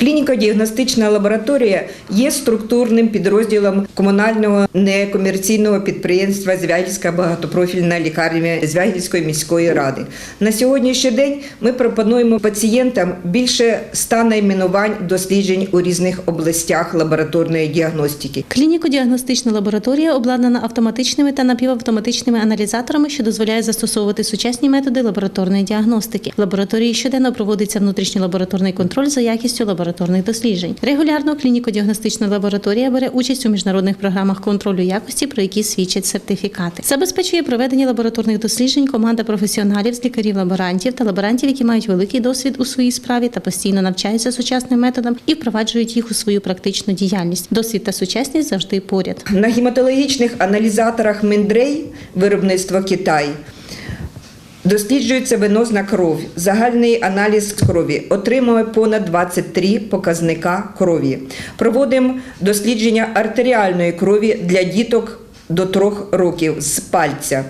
Клініко-діагностична лабораторія є структурним підрозділом комунального некомерційного підприємства Звягільська багатопрофільна лікарня Звягільської міської ради. На сьогоднішній день ми пропонуємо пацієнтам більше ста найменувань досліджень у різних областях лабораторної діагностики. Клініко-діагностична лабораторія обладнана автоматичними та напівавтоматичними аналізаторами, що дозволяє застосовувати сучасні методи лабораторної діагностики. В лабораторії щоденно проводиться внутрішній лабораторний контроль за якістю лабораторних досліджень. Регулярно клініко-діагностична лабораторія бере участь у міжнародних програмах контролю якості, про які свідчать сертифікати. Забезпечує проведення лабораторних досліджень команда професіоналів з лікарів-лаборантів та лаборантів, які мають великий досвід у своїй справі та постійно навчаються сучасним методам і впроваджують їх у свою практичну діяльність. Досвід та сучасність завжди поряд. На гематологічних аналізаторах Мендрей виробництво Китай досліджується венозна кров. Загальний аналіз крові отримує понад 23 показника крові. Проводимо дослідження артеріальної крові для діток до трьох років з пальця.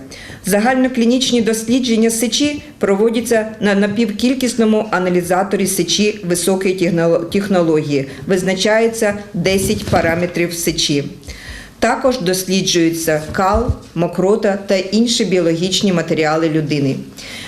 Загальноклінічні дослідження сечі проводяться на напівкількісному аналізаторі сечі високої технології. Визначається 10 параметрів сечі. Також досліджуються кал, мокрота та інші біологічні матеріали людини.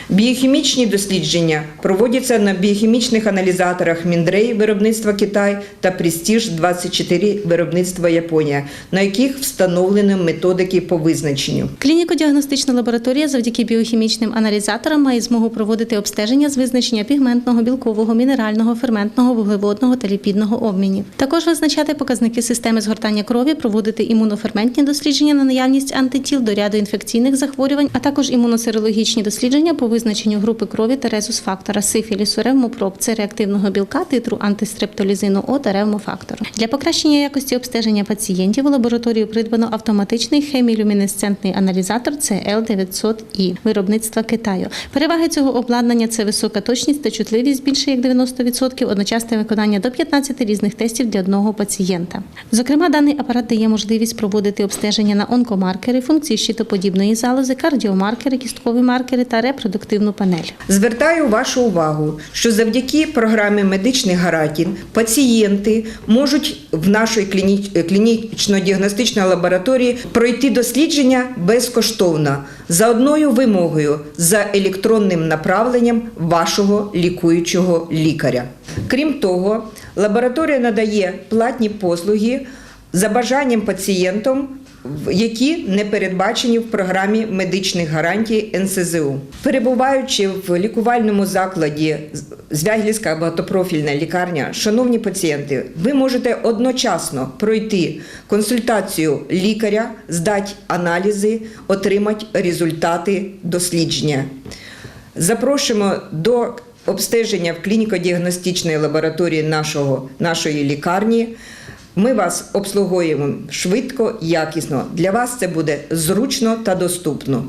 Біохімічні дослідження проводяться на біохімічних аналізаторах Міндрей виробництва Китай та Престіж 24 виробництва Японія, на яких встановлені методики по визначенню. Клініко-діагностична лабораторія завдяки біохімічним аналізаторам має змогу проводити обстеження з визначення пігментного, білкового, мінерального, ферментного, вуглеводного та ліпідного обмінів. Також визначати показники системи згортання крові, проводити імуноферментні дослідження на наявність антитіл до ряду інфекційних захворювань, а також імуносерологічні дослідження по визначенню групи крові та резус-фактора сифілісу, ревмопроб, це реактивного білка, титру антистрептолізину О та ревмофактору. Для покращення якості обстеження пацієнтів у лабораторію придбано автоматичний хемілюмінесцентний аналізатор CL900i виробництва Китаю. Переваги цього обладнання це висока точність та чутливість більше як 90%, одночасне виконання до 15 різних тестів для одного пацієнта. Зокрема, даний апарат дає можливість проводити обстеження на онкомаркери, функції щитоподібної залози, кардіомаркери, кісткові маркери та репродуктивну панель. Звертаю вашу увагу, що завдяки програмі медичних гарантій пацієнти можуть в нашій клінічно-діагностичній лабораторії пройти дослідження безкоштовно за одною вимогою за електронним направленням вашого лікуючого лікаря. Крім того, лабораторія надає платні послуги за бажанням пацієнтам які не передбачені в програмі медичних гарантій НСЗУ. Перебуваючи в лікувальному закладі Звягільська багатопрофільна лікарня, шановні пацієнти, ви можете одночасно пройти консультацію лікаря, здати аналізи, отримати результати дослідження. Запрошуємо до обстеження в клініко-діагностичній лабораторії нашого, нашої лікарні. Ми вас обслуговуємо швидко, якісно. Для вас це буде зручно та доступно.